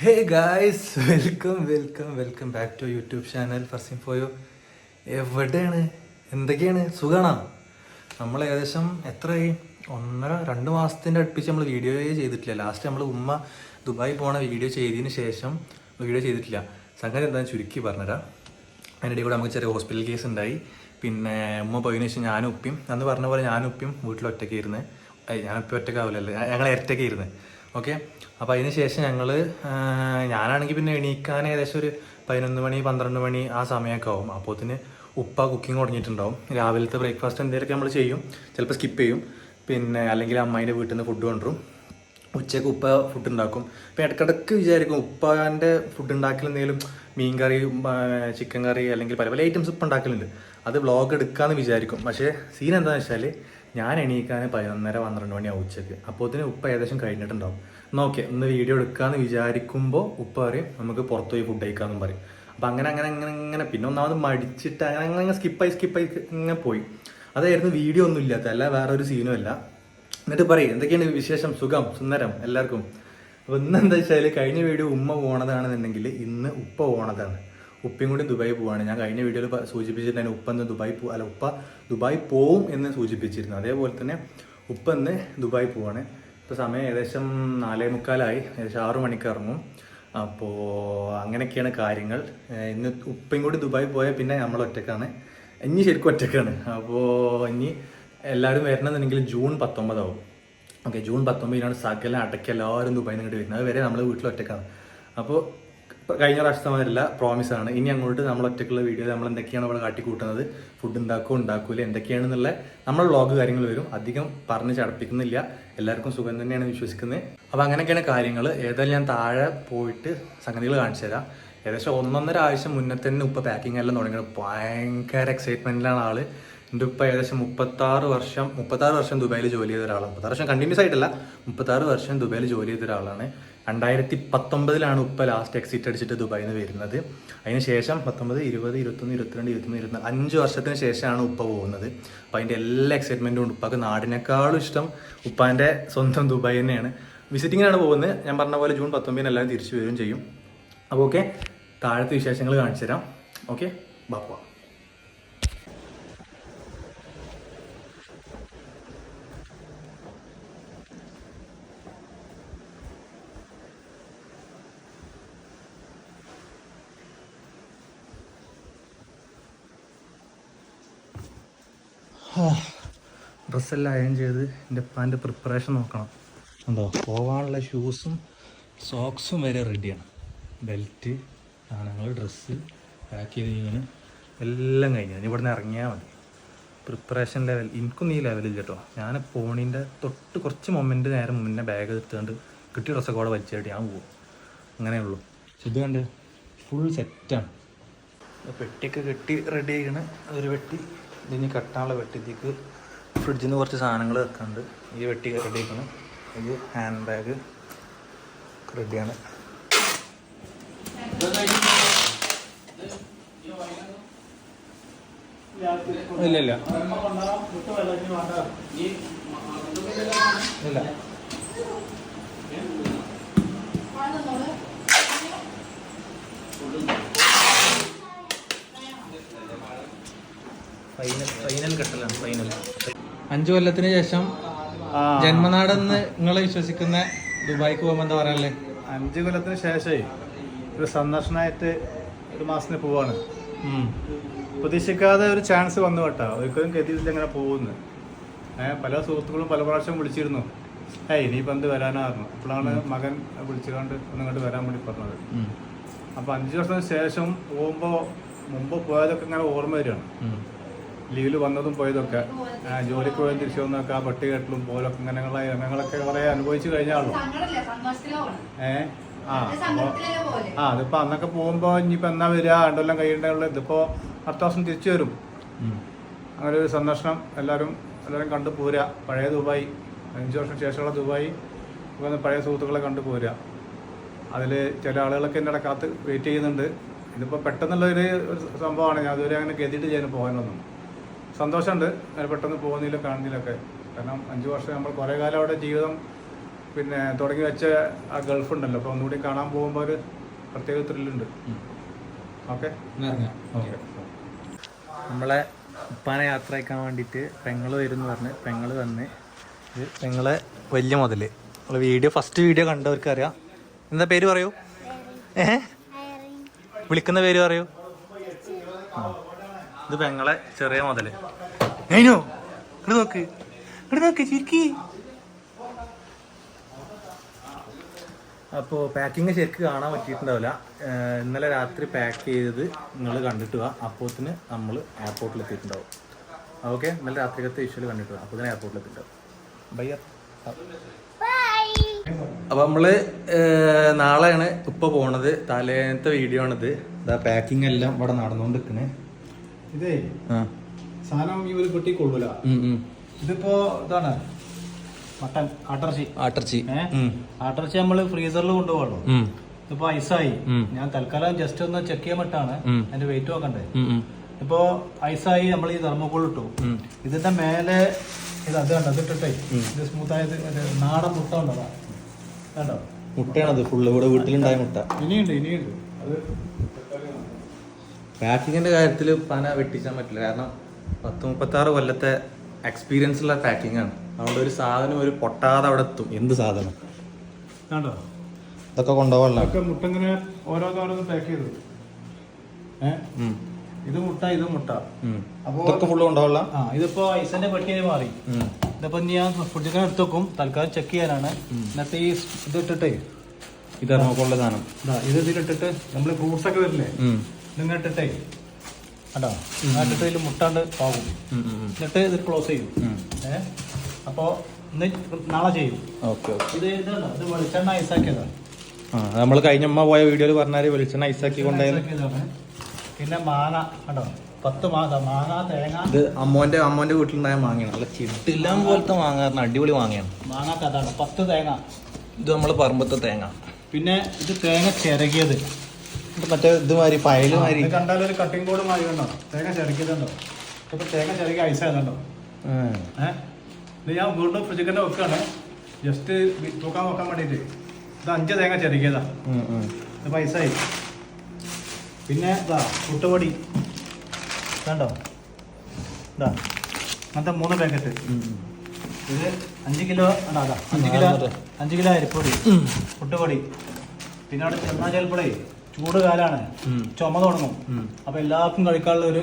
Hey guys welcome welcome welcome back to YouTube channel Farsin ഫോയോ എവിടെയാണ്? എന്തൊക്കെയാണ്? സുഖാണോ? നമ്മൾ ഏകദേശം എത്രയായി? ഒന്നര രണ്ട് മാസത്തിന്റെ അടുപ്പിച്ച് നമ്മൾ വീഡിയോയെ ചെയ്തിട്ടില്ല. ലാസ്റ്റ് നമ്മൾ ഉമ്മ ദുബായി പോണ വീഡിയോ ചെയ്തതിന് ശേഷം വീഡിയോ ചെയ്തിട്ടില്ല. സംഗതി എന്താണെന്ന് ചുരുക്കി പറഞ്ഞുതരാം. അതിന്റെ കൂടെ നമുക്ക് ചെറിയ ഹോസ്പിറ്റൽ കേസ് ഉണ്ടായി. പിന്നെ ഉമ്മ പോയതിനു ശേഷം ഞാനും ഉപ്പിയും അന്ന് പറഞ്ഞ പോലെ ഞാനും ഉപ്പിയും വീട്ടിൽ ഒറ്റയ്ക്ക് ഇരുന്ന്. ഞാനിപ്പോൾ ഒറ്റയ്ക്കാവില്ലല്ലോ ഞങ്ങൾ ഇരട്ടയ്ക്ക് ഇരുന്ന്. ഓക്കെ. അപ്പോൾ അതിന് ശേഷം ഞങ്ങൾ ഞാനാണെങ്കിൽ പിന്നെ എണീക്കാൻ ഏകദേശം ഒരു പതിനൊന്ന് മണി പന്ത്രണ്ട് മണി ആ സമയമൊക്കെ ആവും. അപ്പോത്തിന് ഉപ്പ കുക്കിംഗ് തുടങ്ങിയിട്ടുണ്ടാവും. രാവിലത്തെ ബ്രേക്ക്ഫാസ്റ്റ് എന്തെങ്കിലുമൊക്കെ നമ്മൾ ചെയ്യും. ചിലപ്പോൾ സ്കിപ്പ് ചെയ്യും. പിന്നെ അല്ലെങ്കിൽ അമ്മേന്റെ വീട്ടിൽ നിന്ന് ഫുഡ് കൊണ്ടുവരും. ഉച്ചയ്ക്ക് ഉപ്പ ഫുഡ് ഉണ്ടാക്കും അപ്പോൾ ഇടയ്ക്കിടയ്ക്ക് വിചാരിക്കും ഉപ്പാന്റെ ഫുഡ് ഉണ്ടാക്കൽ എന്തെങ്കിലും മീൻ കറി ചിക്കൻ കറി അല്ലെങ്കിൽ പല പല ഐറ്റംസ് ഉപ്പ് ഉണ്ടാക്കലുണ്ട് അത് വ്ളോഗ് എടുക്കാമെന്ന് വിചാരിക്കും. പക്ഷേ സീൻ എന്താണെന്ന് വെച്ചാൽ ഞാൻ എണീക്കാൻ പതിനൊന്നര പന്ത്രണ്ട് മണിയാവും ഉച്ചയ്ക്ക് ഇതിന് ഉപ്പ ഏകദേശം കഴിഞ്ഞിട്ടുണ്ടാവും. എന്നാൽ ഓക്കെ ഒന്ന് വീഡിയോ എടുക്കാമെന്ന് വിചാരിക്കുമ്പോൾ ഉപ്പ പറയും നമുക്ക് പുറത്ത് പോയി ഫുഡ് കഴിക്കാമെന്നും പറയും. അപ്പം അങ്ങനെ അങ്ങനെ അങ്ങനെ ഇങ്ങനെ. പിന്നെ ഒന്നാമത് മടിച്ചിട്ട് അങ്ങനെ അങ്ങനെ അങ്ങനെ സ്കിപ്പായി സ്കിപ്പായി ഇങ്ങനെ പോയി. അതായിരുന്നു വീഡിയോ ഒന്നും ഇല്ലാത്ത അല്ല വേറെ ഒരു സീനും അല്ല എന്നിട്ട് പറയും എന്തൊക്കെയാണ് വിശേഷം? സുഖം? സുന്ദരം? എല്ലാവർക്കും? അപ്പോൾ ഇന്ന് എന്താ വെച്ചാൽ കഴിഞ്ഞ വീഡിയോ ഉമ്മ പോണതാണെന്നുണ്ടെങ്കിൽ ഇന്ന് ഉപ്പ പോണതാണ്. ഉപ്പയും കൂടി ദുബായി പോവാണ്. ഞാൻ കഴിഞ്ഞ വീഡിയോയിൽ സൂചിപ്പിച്ചിട്ടുണ്ട് ഉപ്പ ഇന്ന് ദുബായി പോ അല്ല ഉപ്പ ദുബായി പോവും എന്ന് സൂചിപ്പിച്ചിരുന്നു. അതേപോലെ തന്നെ ഉപ്പ ഇന്ന് ദുബായി പോവാണ്. ഇപ്പോൾ സമയം ഏകദേശം നാലേ മുക്കാലായി. ഏകദേശം ആറു മണിക്ക് ഇറങ്ങും. അപ്പോൾ അങ്ങനെയൊക്കെയാണ് കാര്യങ്ങൾ. ഇന്ന് ഉപ്പയും കൂടി ദുബായി പോയാൽ പിന്നെ നമ്മൾ ഒറ്റക്കാണ്. ഇനി ശരിക്കും ഒറ്റക്കാണ്. അപ്പോൾ ഇനി എല്ലാവരും വരണമെന്നുണ്ടെങ്കിൽ ജൂൺ പത്തൊമ്പതാവും. ഓക്കെ ജൂൺ പത്തൊമ്പതിനാണ് സകല അടക്ക എല്ലാവരും ദുബായിൽ നിന്ന് ഇങ്ങോട്ട് വരുന്നത്. അതുവരെ നമ്മൾ വീട്ടിൽ ഒറ്റക്കാണ്. അപ്പോൾ കഴിഞ്ഞ പ്രാവശ്യത്തെ മാതിരില്ല ആണ്. ഇനി അങ്ങോട്ട് നമ്മൾ ഒറ്റയ്ക്കുള്ള വീഡിയോ നമ്മൾ എന്തൊക്കെയാണ് ഇവിടെ കാട്ടിക്കൂട്ടുന്നത് ഫുഡ് ഉണ്ടാക്കുമോ ഉണ്ടാക്കൂല എന്തൊക്കെയാണെന്നുള്ള നമ്മൾ വ്ളോഗ് കാര്യങ്ങൾ വരും. അധികം പറഞ്ഞ് ചടപ്പിക്കുന്നില്ല. എല്ലാവർക്കും സുഖം തന്നെയാണ് വിശ്വസിക്കുന്നത്. അപ്പോൾ അങ്ങനെയൊക്കെയാണ് കാര്യങ്ങൾ ഏതായാലും ഞാൻ താഴെ പോയിട്ട് സംഗതികൾ കാണിച്ചു തരാം. ഏകദേശം ഒന്നൊന്നര ആഴ്ച മുന്നേ തന്നെ ഉപ്പ പാക്കിംഗ് എല്ലാം തുടങ്ങിയത്. ഭയങ്കര എക്സൈറ്റ്മെന്റിലാണ് ആൾ. എന്റെ ഉപ്പ ഏകദേശം മുപ്പത്താറ് വർഷം മുപ്പത്താറ് വർഷം ദുബായിൽ ജോലി ചെയ്ത ഒരാളാണ്. മുപ്പത്താറ് വർഷം കണ്ടിന്യൂസ് ആയിട്ടല്ല മുപ്പത്താറ് വർഷം ദുബായിൽ ജോലി ചെയ്ത ഒരാളാണ്. രണ്ടായിരത്തി പത്തൊമ്പതിലാണ് ഉപ്പ ലാസ്റ്റ് എക്സിറ്റ് അടിച്ചിട്ട് ദുബായിൽ നിന്ന് വരുന്നത്. അതിന് ശേഷം പത്തൊമ്പത് ഇരുപത് ഇരുപത്തൊന്ന് ഇരുപത്തിരണ്ട് ഇരുപത്തൊന്ന് ഇരുപത്തി അഞ്ച് വർഷത്തിന് ശേഷമാണ് ഉപ്പ പോകുന്നത്. അപ്പം അതിന്റെ എല്ലാ എക്സൈറ്റ്മെന്റും ഉണ്ട്. ഉപ്പാക്ക് നാടിനേക്കാളും ഇഷ്ടം ഉപ്പാന്റെ സ്വന്തം ദുബായ് തന്നെയാണ്. വിസിറ്റിങ്ങിനാണ് പോകുന്നത്. ഞാൻ പറഞ്ഞ പോലെ ജൂൺ പത്തൊമ്പതിന് എല്ലാവരും തിരിച്ചു വരികയും ചെയ്യും. അപ്പോൾ ഓക്കെ താഴത്തെ വിശേഷങ്ങൾ കാണിച്ചു തരാം ഓക്കെ ബാപ്പ ഡ്രസ്സെല്ലാം അയൺ ചെയ്ത് എന്റെ പാന്റെ പ്രിപ്പറേഷൻ നോക്കണം. ഉണ്ടോ പോകാനുള്ള ഷൂസും സോക്സും വരെ റെഡിയാണ്. ബെൽറ്റ് സാധനങ്ങൾ ഡ്രസ്സ് പാക്ക് ചെയ്ത് കഴിഞ്ഞാൽ എല്ലാം കഴിഞ്ഞു. ഇനി നിന്ന് ഇറങ്ങിയാൽ മതി. പ്രിപ്പറേഷൻ ലെവൽ എനിക്കൊന്നും ഈ ലെവലിൽ കേട്ടോ. ഞാൻ ഫോണിന്റെ തൊട്ട് കുറച്ച് മൊമെന്റ് നേരം മുന്നേ ബാഗ് എടുത്തുകൊണ്ട് കിട്ടിയ ഡ്രസ്സൊക്കെ അവിടെ വലിച്ചായിട്ട് ഞാൻ പോകും അങ്ങനെയേ ഉള്ളൂ. ഇത് കണ്ട് ഫുൾ സെറ്റാണ്. പെട്ടിയൊക്കെ കെട്ടി റെഡി ആയിക്കണ്. ഒരു വെട്ടി ഇതിന് കെട്ടാനുള്ള വെട്ടിത്തേക്ക് ഫ്രിഡ്ജിൽ നിന്ന് കുറച്ച് സാധനങ്ങൾ വെക്കുന്നുണ്ട് ഈ വെട്ടി റെഡി ആക്കണം ഇത് ഹാൻഡ് ബാഗ് റെഡിയാണ് ഇല്ല ഇല്ല. ഇല്ല ഫൈനൽ ഫൈനൽ കെട്ടലാണ് ഫൈനൽ അഞ്ചു കൊല്ലത്തിന് ശേഷം ജന്മനാടെന്ന് നിങ്ങൾ വിശ്വസിക്കുന്ന ദുബായിക്ക് പോകുമ്പോൾ എന്താ പറയാല്ലേ അഞ്ചു കൊല്ലത്തിന് ശേഷമേ ഒരു സന്ദർശനമായിട്ട് ഒരു മാസത്തിന് പോവാണ്. പ്രതീക്ഷിക്കാതെ ഒരു ചാൻസ് വന്നു കേട്ടോ. ഒരിക്കലും കരുതിയില്ല ഇങ്ങനെ പോകുന്നു പല സുഹൃത്തുക്കളും പല പ്രാവശ്യം വിളിച്ചിരുന്നു. ഏയ് ഇനിയിപ്പോൾ എന്ത് വരാനായിരുന്നു അപ്പോഴാണ് മകൻ വിളിച്ചുകൊണ്ട് ഒന്നിങ്ങോട്ട് വരാൻ വേണ്ടി പറഞ്ഞത്. അപ്പോൾ അഞ്ച് വർഷത്തിന് ശേഷം പോകുമ്പോൾ മുമ്പ് പോയതൊക്കെ ഇങ്ങനെ ഓർമ്മ വരികയാണ്. ലീവിൽ വന്നതും പോയതൊക്കെ. ജോലിക്ക് പോയതും തിരിച്ചു വന്നൊക്കെ ആ പട്ടി കെട്ടലും പോലൊക്കെ ഇങ്ങനെയുള്ള രംഗങ്ങളൊക്കെ കുറേ അനുഭവിച്ചു കഴിഞ്ഞാണല്ലോ ഏ? ആ ആ അതിപ്പോ അന്നൊക്കെ പോകുമ്പോ ഇനിയിപ്പോ എന്നാ വരിക രണ്ടെല്ലാം കഴിയേണ്ടത് ഇതിപ്പോ അടുത്ത ദിവസം തിരിച്ചു വരും. അങ്ങനെ ഒരു സന്ദർശനം എല്ലാവരും എല്ലാവരും കണ്ടു പോരുക. പഴയ ദുബായി അഞ്ച് വർഷം ശേഷമുള്ള ദുബായി പഴയ സുഹൃത്തുക്കളെ കണ്ടു പോരുക. അതിൽ ചില ആളുകളൊക്കെ എന്റെ കാത്ത് വെയിറ്റ് ചെയ്യുന്നുണ്ട്. ഇതിപ്പോൾ പെട്ടെന്നുള്ള ഒരു ഒരു സംഭവമാണ്. ഞാൻ അതുവരെ അങ്ങനെ ഗതിയിട്ട് ചെയ്യാൻ പോകാനൊന്നും. സന്തോഷമുണ്ട്. അങ്ങനെ പെട്ടെന്ന് പോകുന്നതിലും കാണുന്നതിലൊക്കെ. കാരണം അഞ്ച് വർഷം നമ്മൾ കുറേ കാലം അവിടെ ജീവിതം പിന്നെ തുടങ്ങി വെച്ച ആ ഗൾഫ് ഉണ്ടല്ലോ. അപ്പോൾ ഒന്നുകൂടി കാണാൻ പോകുമ്പോൾ ഒരു പ്രത്യേക ത്രില്ലുണ്ട്. ഓക്കെ? ഓക്കെ. നമ്മളെ ഉപ്പാനെ യാത്ര അയക്കാൻ വേണ്ടിയിട്ട് പെങ്ങൾ വരും എന്ന് പറഞ്ഞ് പെങ്ങൾ വന്ന് ഇത് പെങ്ങളെ വലിയ മുതൽ നമ്മൾ വീഡിയോ ഫസ്റ്റ് വീഡിയോ കണ്ടവർക്ക് അറിയാം. എന്താ പേര് പറയൂ? ഏ വിളിക്കുന്ന പേര് പറയൂ? ആ. ഇത് പെങ്ങളെ ചെറിയ മുതൽ. ഏനോ ഇവിടെ നോക്ക്. ഇവിടെ നോക്ക് ചിരിക്കി. അപ്പോൾ പാക്കിങ് ശരിക്ക് കാണാൻ പറ്റിയിട്ടുണ്ടാവില്ല. ഇന്നലെ രാത്രി പാക്ക് ചെയ്തത് നിങ്ങൾ കണ്ടിട്ട് വാ. അപ്പോത്തിന് നമ്മൾ എയർപോർട്ടിൽ എത്തിയിട്ടുണ്ടാവും. ഓക്കെ ഇന്നലെ രാത്രിക്കത്തെ ഇഷ്യൂൽ കണ്ടിട്ട് വാ. അപ്പോൾ എയർപോർട്ടിൽ എത്തിയിട്ടുണ്ടാവും. ബൈ അപ്പോൾ നമ്മൾ നാളെയാണ് ഇപ്പോൾ പോണത്. തലേന്നത്തെ വീഡിയോ ആണിത്. ഇതാ പാക്കിംഗ് എല്ലാം ഇവിടെ നടന്നുകൊണ്ടിരിക്കണേ ഇതേ സാധനം ഈ ഒരു കുട്ടി കൊള്ളൂല. ഇതിപ്പോ ഇതാണ്. മട്ടൻ ആട്ടർച്ചി. ആട്ടർച്ചി. ആട്ടർച്ചി നമ്മൾ ഫ്രീസറിൽ കൊണ്ടുപോകണോ? ഇപ്പൊ ഇതിപ്പോ ഐസായി. ഞാൻ തൽക്കാലം ജസ്റ്റ് ഒന്ന് ചെക്ക് ചെയ്യാൻ പറ്റാണ് അതിന്റെ വെയിറ്റ് നോക്കണ്ടേ. ഇപ്പോ ഐസായി നമ്മൾ ഈ തെർമോക്കോൾ ഇട്ടു. ഇതിന്റെ മേലെ ഇത് അത് കണ്ടോ? അത് ഇട്ടിട്ടേ. ഇത് സ്മൂത്ത് ആയത് നാടൻ മുട്ട ഉണ്ടതാ കണ്ടോ? മുട്ടയാണത്. ഫുള്ള് ഇവിടെ വീട്ടിലുണ്ടായ മുട്ട. ഇനിയുണ്ട് ഇനിയുണ്ട്. അത് പാക്കിങ്ങിന്റെ കാര്യത്തിൽ പന വെട്ടിച്ചാൻ പറ്റില്ല. കാരണം പത്ത് മുപ്പത്താറ് കൊല്ലത്തെ എക്സ്പീരിയൻസ് ഉള്ള പാക്കിംഗ് ആണ്. അതുകൊണ്ട് ഒരു സാധനം ഒരു പൊട്ടാതെ അവിടെ എത്തും. എന്ത് സാധനം? കണ്ടോ ഇതൊക്കെ കൊണ്ടുപോകാനുള്ള ഒക്കെ മുട്ട ഇങ്ങനെ ഓരോന്നോരോന്ന് പാക്ക് ചെയ്തു ഇത് മുട്ട ഇത് മുട്ട. അപ്പോ ഇതൊക്കെ ഫുള്ള് കൊണ്ടുപോകാനുള്ള? ആ ഇതിപ്പോ ഐസന്റെ പെട്ടിയായി മാറി. ഇതിപ്പോ ഞാൻ ഞാൻ ഫ്രിഡ്ജിൽ എടുത്ത് വെക്കും. തൽക്കാലം ചെക്ക് ചെയ്യാനാണ്. എന്നിട്ട് ഈ ഇത് ഇട്ടിട്ടേ. ഇത് സാധനം. ഇതാ ഇത് ഇതിലിട്ടിട്ട് നമ്മൾ ഫ്രൂട്ട്സ് ഒക്കെ വരില്ലേ? നിങ്ങൾ ഇട്ടിട്ടേ കണ്ടോ ഇട്ടിട്ട് ഇതിൽ മുട്ടാണ്ട് പാകും. എന്നിട്ട് ഇത് ക്ലോസ് ചെയ്യും. ഏ? അപ്പോ ഇന്ന് നാളെ ചെയ്യും. ഓക്കെ ഇത് ഇത് വെളിച്ചെണ്ണ ഐസാക്കിയതാണ് ആ നമ്മൾ കഴിഞ്ഞ അമ്മ പോയ വീഡിയോയിൽ പറഞ്ഞാൽ വെളിച്ചെണ്ണ ഐസാക്കി കൊണ്ടുപോയത് ഐസാക്കിയതാണ്. പിന്നെ മാന കണ്ടോ? പത്ത് മാങ്ങ മാങ്ങ തേങ്ങ. ഇത് അമ്മോന്റെ അമ്മോന്റെ വീട്ടിലുണ്ടായ മാങ്ങയാണ്. നല്ല ചിട്ടില്ലാൻ പോലത്തെ മാങ്ങ പറഞ്ഞാൽ അടിപൊളി മാങ്ങയാണ്. മാങ്ങ കഥാണ് പത്ത് തേങ്ങ. ഇത് നമ്മൾ പറമ്പത്തെ തേങ്ങ. പിന്നെ ഇത് തേങ്ങ ചിരകിയത്. മറ്റേ ഇത് മാതിരി ഫയൽ മാതിരി. കണ്ടാൽ ഒരു കട്ടിംഗ് ബോർഡ് മാതിരി കണ്ടോ? തേങ്ങ ചെറുക്കിയതുണ്ടോ ഇപ്പൊ തേങ്ങ ചെറുക്കി ഐസ് ആയതുണ്ടോ. ഏഹ് ഞാൻ വീണ്ടും ഫ്രിഡ്ജിക്കന്റെ വെക്കാണ്. ജസ്റ്റ് തൂക്കാൻ വെക്കാൻ വേണ്ടിയിട്ട് ഇത് അഞ്ച് തേങ്ങ ചെറുക്കിയതാ. ഇത് പൈസയായി പിന്നെ ഇതാ പുട്ടുപൊടി. കണ്ടോ? ഇതാ അങ്ങനത്തെ മൂന്ന് പാക്കറ്റ്. ഇത് അഞ്ച് കിലോ ആണോ അതാ? അഞ്ച് കിലോ അഞ്ച് കിലോ അരിപ്പൊടി പുട്ടുപൊടി. പിന്നെ അവിടെ ചെന്നാ ചിലപ്പോഴേ ചൂട് കാലാണ്. ചുമ തുടങ്ങും അപ്പൊ എല്ലാവർക്കും കഴിക്കാനുള്ള ഒരു.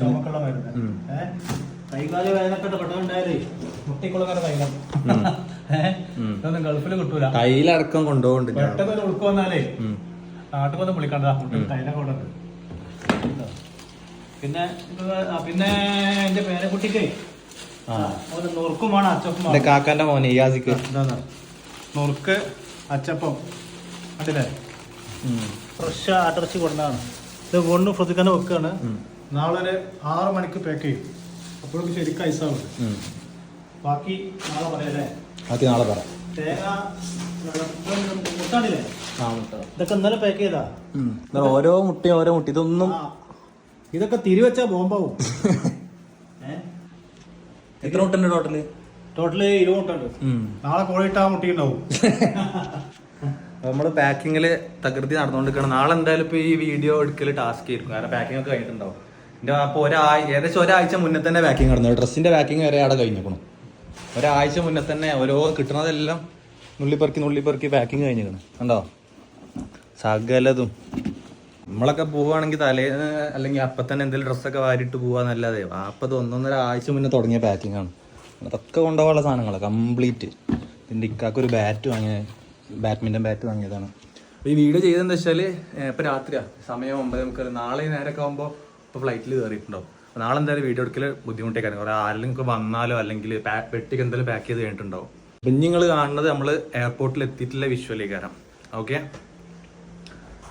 ചുമക്കുള്ള മരുന്ന്. ഏഹ് കൈകാൽ വേദനക്കെട്ട് പെട്ടെന്നുണ്ടായാലേ മുട്ടിക്കുള്ള തൈലം. ഏഹ് ഇതൊന്നും ഗൾഫിൽ കിട്ടൂല തൈലടക്കം കൊണ്ടുപോകുന്നുണ്ട്. പെട്ടെന്ന് ഒരു ഉൾക്ക് വന്നാലേ. നാട്ടിൽ വന്ന് വിളിക്കണ്ട. തൈലം കൊണ്ടുണ്ട് പിന്നെ പിന്നെ എന്റെ പേരക്കുട്ടിക്ക് ആ. ഒരു നുറുക്കും അച്ചപ്പം. കാക്കാന്റെ മോനെ നുറുക്ക് അച്ചപ്പം കണ്ടില്ലേ ഫ്രഷ് ആട്ടിറച്ചി കൊണ്ടാണ് ഇത് കൊണ്ട് ഫ്രിഡ്ജിൽ വെക്കുകയാണ്. നാളെ ഒരു ആറ് മണിക്ക് പാക്ക് ചെയ്യും. അപ്പോഴേക്ക് ശരിക്കും ഐസാവും ബാക്കി നാളെ പറയാല്ലേ ബാക്കി നാളെ പറയാം. ഇതൊക്കെ ഇന്നലെ പാക്ക് ചെയ്താ? ഓരോ മുട്ടയും ഓരോ മുട്ടി ഇതൊന്നും ഇതൊക്കെ തിരിവെച്ചാ ബോംബാവും? എത്ര മുട്ടുണ്ട് ടോട്ടൽ ടോട്ടൽ ഇരുപത് മുട്ടുണ്ട് നാളെ കോഴിട്ടാ മുട്ടി ഉണ്ടാവും നമ്മൾ പാക്കിങ്ങിൽ തകൃതി നടന്നുകൊണ്ടിരിക്കണം നാളെ എന്തായാലും ഇപ്പൊ ഈ വീഡിയോ എടുക്കൽ ടാസ്ക് ആയിരിക്കും. കാരണം പാക്കിംഗ് ഒക്കെ കഴിഞ്ഞിട്ടുണ്ടാവും. എന്റെ അപ്പോൾ ഒരാഴ്ച ഏകദേശം ഒരാഴ്ച മുന്നേ തന്നെ പാക്കിംഗ് നടന്നു. ഡ്രസ്സിന്റെ പാക്കിംഗ് വരെ അവിടെ കഴിഞ്ഞിരിക്കണം ഒരാഴ്ച മുന്നേ തന്നെ ഓരോ കിട്ടണതെല്ലാം നുള്ളിപ്പെറുക്കി നുള്ളിപ്പെറുക്കി പാക്കിംഗ് കഴിഞ്ഞിരിക്കണം കണ്ടോ? സകലതും. നമ്മളൊക്കെ പോവുകയാണെങ്കിൽ തലേന്ന് അല്ലെങ്കിൽ അപ്പം തന്നെ എന്തെങ്കിലും ഡ്രസ്സൊക്കെ വാരിയിട്ട് പോവാന്നല്ലാതെ അപ്പം ഒന്നൊന്നര ആഴ്ച മുന്നേ തുടങ്ങിയ പാക്കിംഗ് ആണ്. അതൊക്കെ കൊണ്ടുപോകാനുള്ള സാധനങ്ങളാണ് കംപ്ലീറ്റ് ഇതിന്റെ ഇക്കാക്കൊരു ബാറ്റ് വാങ്ങിയ. ബാഡ്മിന്റൺ ബാറ്റ് വാങ്ങിയതാണ്. അപ്പോൾ ഈ വീഡിയോ ചെയ്തതെന്ന് വെച്ചാൽ ഇപ്പോൾ രാത്രിയാണ് സമയം ഒമ്പത് നമുക്ക് നാളെ നേരമൊക്കെ ആകുമ്പോൾ ഇപ്പോൾ ഫ്ലൈറ്റിൽ കയറിയിട്ടുണ്ടാവും അപ്പോൾ നാളെ എന്തായാലും വീഡിയോ എടുക്കൽ ബുദ്ധിമുട്ടേക്കാണ് കുറേ ആരെങ്കിലും വന്നാലോ അല്ലെങ്കിൽ പെട്ടിക്ക് എന്തായാലും പാക്ക് ചെയ്ത് കഴിഞ്ഞിട്ടുണ്ടാവും. അപ്പം നിങ്ങൾ കാണുന്നത് നമ്മൾ എയർപോർട്ടിൽ എത്തിയിട്ടുള്ള വിശ്വലീകരണം ഓക്കെ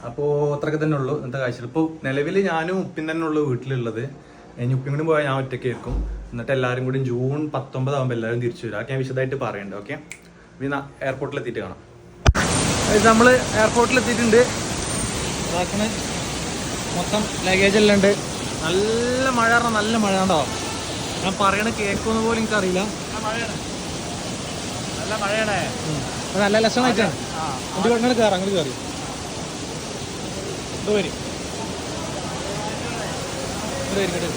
അപ്പോൾ അത്രയൊക്കെ തന്നെ ഉള്ളൂ. എന്താ കാഴ്ച ഇപ്പോൾ നിലവിൽ ഞാനും ഉപ്പിൻ തന്നെ ഉള്ളൂ വീട്ടിലുള്ളത്. ഇനി ഉപ്പിൻ കൂടി പോയാൽ ഞാൻ ഒറ്റയ്ക്ക് ആയിരിക്കും എന്നിട്ട് എല്ലാവരും കൂടി ജൂൺ പത്തൊമ്പതാകുമ്പോൾ എല്ലാവരും തിരിച്ചു വരും. അതൊക്കെ ഞാൻ വിശദമായിട്ട് പറയണ്ട്. ഓക്കെ ഇനി എയർപോർട്ടിൽ എത്തിയിട്ട് കാണാം. നമ്മൾ എയർപോർട്ടിൽ എത്തിയിട്ടുണ്ട്. ഇതാക്കണ്. മൊത്തം ലഗേജ് എല്ലാം ഉണ്ട്. നല്ല മഴ പറഞ്ഞാൽ നല്ല മഴ ഉണ്ടോ ഞാൻ പറയണ കേൾക്കുമെന്ന് പോലും എനിക്കറിയില്ല നല്ല മഴയാണേ. അപ്പൊ നല്ല ലക്ഷണമായിട്ടാണ്. എന്നിട്ട് നിങ്ങൾ കയറാം അങ്ങോട്ട് കയറി. ഇത് വരും. വരും.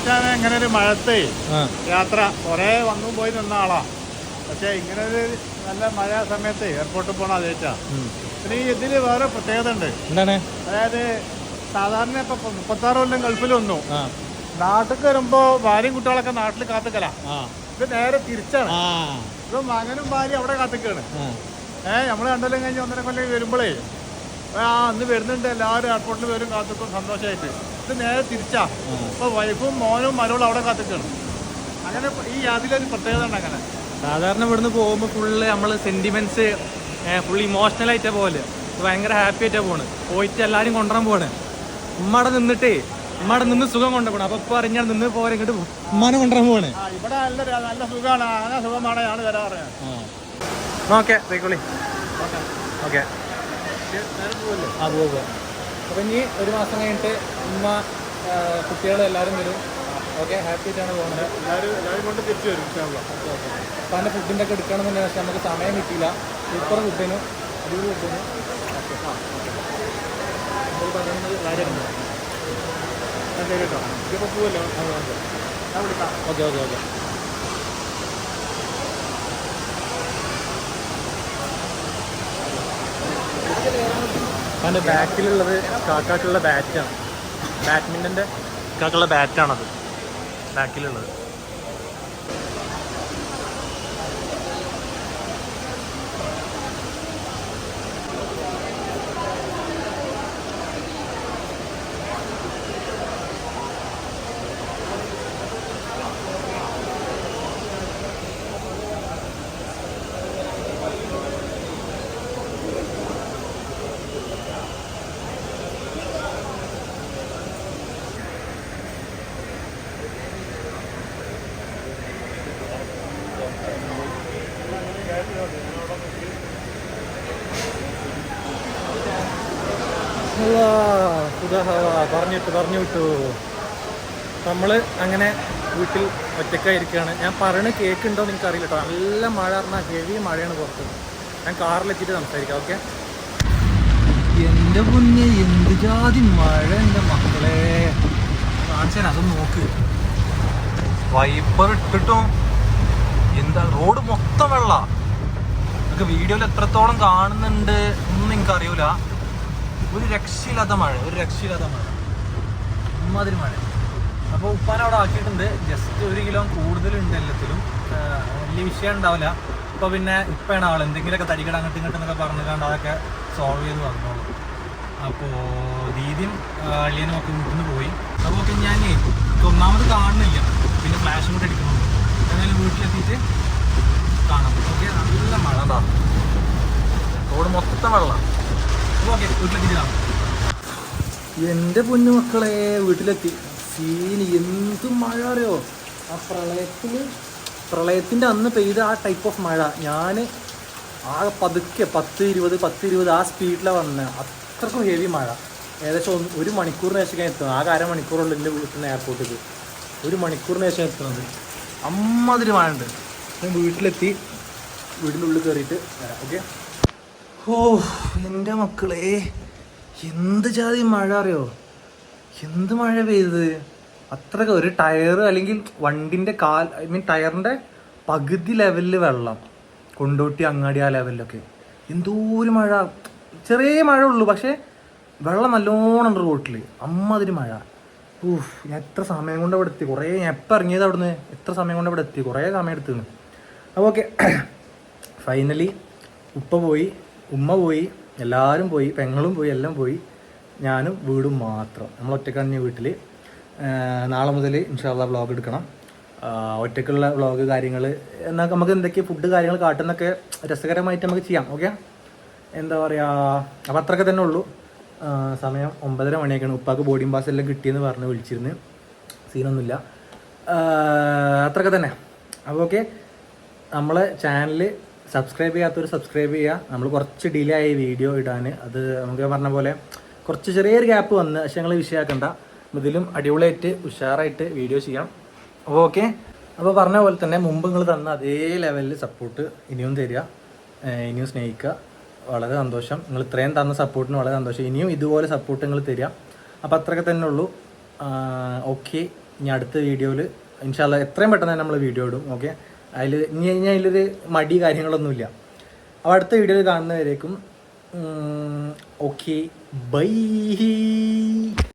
ഇങ്ങോട്ട് ഇങ്ങനെ ഒരു മഴത്തെ യാത്ര. കുറേ വന്നും പോയി നിന്ന ആളാ. പക്ഷേ ഇങ്ങനെ ഒരു നല്ല മഴ സമയത്ത് എയർപോർട്ടിൽ പോണ അതേറ്റാ. പിന്നെ ഈ ഇതിൽ വേറെ പ്രത്യേകത ഉണ്ട് അതായത് സാധാരണ ഇപ്പൊ മുപ്പത്താറ് കൊല്ലം ഗൾഫിൽ വന്നു. നാട്ടിൽ വരുമ്പോ ഭാര്യയും കുട്ടികളൊക്കെ നാട്ടിൽ കാത്തുക്കല. ഇത് നേരെ തിരിച്ചാണ്. ഇത് മകനും ഭാര്യ അവിടെ കാത്തുക്കാണ്. ഏഹ് നമ്മൾ രണ്ടെല്ലാം കഴിഞ്ഞ് ഒന്നര കൊല്ലം വരുമ്പോഴേ ആ അന്ന് വരുന്നുണ്ട് എല്ലാവരും എയർപോർട്ടിൽ വരും കാത്തുക്കും സന്തോഷമായിട്ട് ഇത് നേരെ തിരിച്ചാ. അപ്പൊ വൈഫും മോനും മരോളും അവിടെ കാത്തുക്കാണ്. അങ്ങനെ ഈ യാതിലൊരു പ്രത്യേകത ഉണ്ട് അങ്ങനെ. സാധാരണ ഇവിടുന്ന് പോകുമ്പോൾ ഫുള്ള് നമ്മൾ സെന്റിമെന്റ്സ് ഫുൾ ഇമോഷണൽ ആയിട്ടാ പോലെ ഭയങ്കര ഹാപ്പി ആയിട്ടാ പോണ്. പോയിട്ട് എല്ലാരും കൊണ്ടുവരാൻ പോണ് ഉമ്മടെ നിന്നിട്ടേ ഉമ്മടെ നിന്ന് സുഖം കൊണ്ടുപോകണം അപ്പൊ ഇപ്പൊ അറിഞ്ഞാൽ നിന്ന് പോരെ ഇങ്ങോട്ട് ഉമ്മാനെ കൊണ്ടുവരാൻ പോണ് ഇവിടെ നല്ല നല്ല സുഖമാണ് അങ്ങനെ സുഖമാണ്. ഞാൻ വരാറ് ഓക്കെ ഓക്കെ. ആ പോവുക അപ്പൊ ഇനി ഒരു മാസം കഴിഞ്ഞിട്ട് ഉമ്മ കുട്ടികളെ എല്ലാവരും വരും. ഓക്കെ ഹാപ്പി ആയിട്ടാണ് പോകുന്നത്. എല്ലാവരും എല്ലാവരും കൊണ്ട് തിരിച്ചു വരും ഓക്കെ ഓക്കെ. അപ്പം അതിന്റെ ഫുഡിന്റെ ഒക്കെ എടുക്കണമെന്നുണ്ടെങ്കിൽ പക്ഷേ നമുക്ക് സമയം കിട്ടിയില്ല സൂപ്പർ ഫുഡിന് അടിപൊളി ഫുഡിന് പറയുന്നത് കാര്യമുണ്ട് ഓക്കെ. ശരി കേട്ടോ. ഇതിപ്പോ പോവല്ലോ? Okay okay okay. അതിന്റെ ബാക്കിലുള്ളത് കാക്കാക്കുള്ള ബാറ്റാണ് ബാഡ്മിന്റന്റെ കാക്കുള്ള ബാറ്റാണത് ബാക്കിലുള്ളത്. പറഞ്ഞിട്ട് പറഞ്ഞു വിട്ടു നമ്മൾ അങ്ങനെ വീട്ടിൽ ഒറ്റക്കായിരിക്കുകയാണ് ഞാൻ പറയണ കേൾക്കുണ്ടോ എന്ന് എനിക്കറിയില്ല കേട്ടോ നല്ല മഴ പറഞ്ഞാൽ ഹെവി മഴയാണ് പുറത്ത്. ഞാൻ കാറിലെത്തിയിട്ട് സംസാരിക്കാം ഓക്കെ എന്റെ മുന്നേ എന്ത് ജാതി മഴ എന്റെ മക്കളെ? കാണിച്ചാൽ അത് നോക്ക്. വൈപ്പർ ഇട്ടിട്ടും? എന്താ റോഡ് മൊത്തം വെള്ള. നിങ്ങൾക്ക് വീഡിയോയിൽ എത്രത്തോളം കാണുന്നുണ്ട് ഒന്നും നിങ്ങൾക്ക് അറിയൂല ഒരു രക്ഷയില്ലാത്ത മഴ ഒരു രക്ഷയില്ലാത്ത മഴ. ഉമ്മാതിരി മഴ അപ്പോൾ ഉപ്പാൻ അവിടെ ആക്കിയിട്ടുണ്ട്. ജസ്റ്റ് ഒരു കിലോ കൂടുതലുണ്ട് എല്ലാത്തിലും. വലിയ വിഷയം ഉണ്ടാവില്ല. അപ്പോൾ പിന്നെ ഇപ്പോഴാണ് ആൾ എന്തെങ്കിലുമൊക്കെ തടികട അങ്ങോട്ട് ഇങ്ങോട്ട് എന്നൊക്കെ പറഞ്ഞു കണ്ട് അതൊക്കെ സോൾവ് ചെയ്ത് വന്നോളൂ. അപ്പോൾ ദീദിയും അള്ളിയനും ഒക്കെ വീട്ടിൽ പോയി. അപ്പോൾ ഞാൻ ഒന്നാമത് കാണുന്നില്ല. പിന്നെ ഫ്ലാഷ് കൂടെ എടുക്കുന്നുണ്ട് എന്നാലും വീട്ടിലെത്തിയിട്ട് കാണാം. ഓക്കെ? നല്ല മഴ റോഡ് മൊത്തം വെള്ളം. ഓക്കെ വീട്ടിലെത്തിയിട്ട് കാണാം. എന്റെ പൊന്നു മക്കളെ വീട്ടിലെത്തി. സീൻ എന്ത് മഴ അറിയോ? ആ പ്രളയത്തിൽ പ്രളയത്തിന്റെ അന്ന് പെയ്ത ആ ടൈപ്പ് ഓഫ് മഴ. ഞാൻ ആ പതുക്കെ പത്ത് ഇരുപത് പത്ത് ഇരുപത് ആ സ്പീഡിലാണ് വന്നത് അത്രക്കും ഹെവി മഴ. ഏകദേശം ഒരു മണിക്കൂറിന് ശേഷം എത്തുന്നത്. ആകെ അരമണിക്കൂറുള്ളൂ എന്റെ വീട്ടിൽ എയർപോർട്ടിൽ ഒരു മണിക്കൂറിന് ശേഷം എത്തുന്നത്. അമ്മാതിരി മഴ ഉണ്ട്. ഞാൻ വീട്ടിലെത്തി. വീടിന്റെ ഉള്ളിൽ കയറിയിട്ട് വരാം. ഓക്കെ ഓ എന്റെ മക്കളെ. എന്ത് ജാതി മഴ അറിയോ? എന്ത് മഴ പെയ്തത്? അത്ര ഒരു ടയർ അല്ലെങ്കിൽ വണ്ടിന്റെ കാൽ ഐ മീൻ ടയറിന്റെ പകുതി ലെവലിൽ വെള്ളം. കൊണ്ടോട്ടി അങ്ങാടി ആ ലെവലിലൊക്കെ. എന്തോ ഒരു മഴ. ചെറിയ മഴ ഉള്ളൂ പക്ഷേ വെള്ളം നല്ലോണം റോട്ടിൽ അമ്മാതിരി മഴ. ഊഫ് ഞാൻ എത്ര സമയം കൊണ്ട് അവിടെ എത്തി? കുറേ ഞാൻ എപ്പോൾ ഇറങ്ങിയത് അവിടുന്ന്? എത്ര സമയം കൊണ്ട് അവിടെ എത്തി? കുറേ സമയം എടുത്തു. അപ്പോൾ ഓക്കെ ഫൈനലി ഉപ്പ പോയി. ഉമ്മ പോയി. എല്ലാവരും പോയി പെങ്ങളും പോയി എല്ലാം പോയി. ഞാനും വീടും മാത്രം. നമ്മൾ ഒറ്റക്കണ്ണി വീട്ടിൽ നാളെ മുതൽ ഇൻഷാല്ല വ്ളോഗ് എടുക്കണം. ഒറ്റക്കുള്ള വ്ളോഗ് കാര്യങ്ങൾ എന്നാൽ നമുക്ക് എന്തൊക്കെ ഫുഡ് കാര്യങ്ങൾ കാട്ടുന്നൊക്കെ രസകരമായിട്ട് നമുക്ക് ചെയ്യാം. ഓക്കെ എന്താ പറയുക അപ്പം അത്രയൊക്കെ തന്നെ ഉള്ളൂ. സമയം ഒമ്പതര മണിയൊക്കെയാണ്. ഉപ്പാക്ക് ബോർഡിംഗ് പാസ് എല്ലാം കിട്ടിയെന്ന് പറഞ്ഞ് വിളിച്ചിരുന്നു. സീനൊന്നുമില്ല. അത്രയൊക്കെ തന്നെ. അപ്പോൾ ഓക്കെ നമ്മളെ ചാനൽ സബ്സ്ക്രൈബ് ചെയ്യാത്തവർ സബ്സ്ക്രൈബ് ചെയ്യുക നമ്മൾ കുറച്ച് ഡിലേ ആയി വീഡിയോ ഇടാൻ അത് നമുക്ക് പറഞ്ഞ പോലെ കുറച്ച് ചെറിയൊരു ഗ്യാപ്പ് വന്ന് പക്ഷെ ഞങ്ങൾ വിഷയമാക്കണ്ട ഇതിലും അടിപൊളിയായിട്ട് ഉഷാറായിട്ട് വീഡിയോ ചെയ്യാം അപ്പോൾ ഓക്കെ അപ്പോൾ പറഞ്ഞ പോലെ തന്നെ മുമ്പ് നിങ്ങൾ തന്ന അതേ ലെവലിൽ സപ്പോർട്ട് ഇനിയും തരിക. ഇനിയും സ്നേഹിക്കുക വളരെ സന്തോഷം. നിങ്ങൾ ഇത്രയും തന്ന സപ്പോർട്ടിന് വളരെ സന്തോഷം. ഇനിയും ഇതുപോലെ സപ്പോർട്ട് നിങ്ങൾ തരിക. അപ്പോൾ അത്രയൊക്കെ തന്നെ ഉള്ളൂ. ഓക്കെ ഇനി അടുത്ത വീഡിയോയിൽ ഇൻഷാല്ല എത്രയും പെട്ടെന്ന് തന്നെ നമ്മൾ വീഡിയോ ഇടും. ഓക്കെ അതിൽ ഇനി കഴിഞ്ഞാൽ അതിലൊരു മടി കാര്യങ്ങളൊന്നുമില്ല. അപ്പോൾ അടുത്ത വീഡിയോയിൽ കാണുന്നവരേക്കും ഓക്കെ ബൈ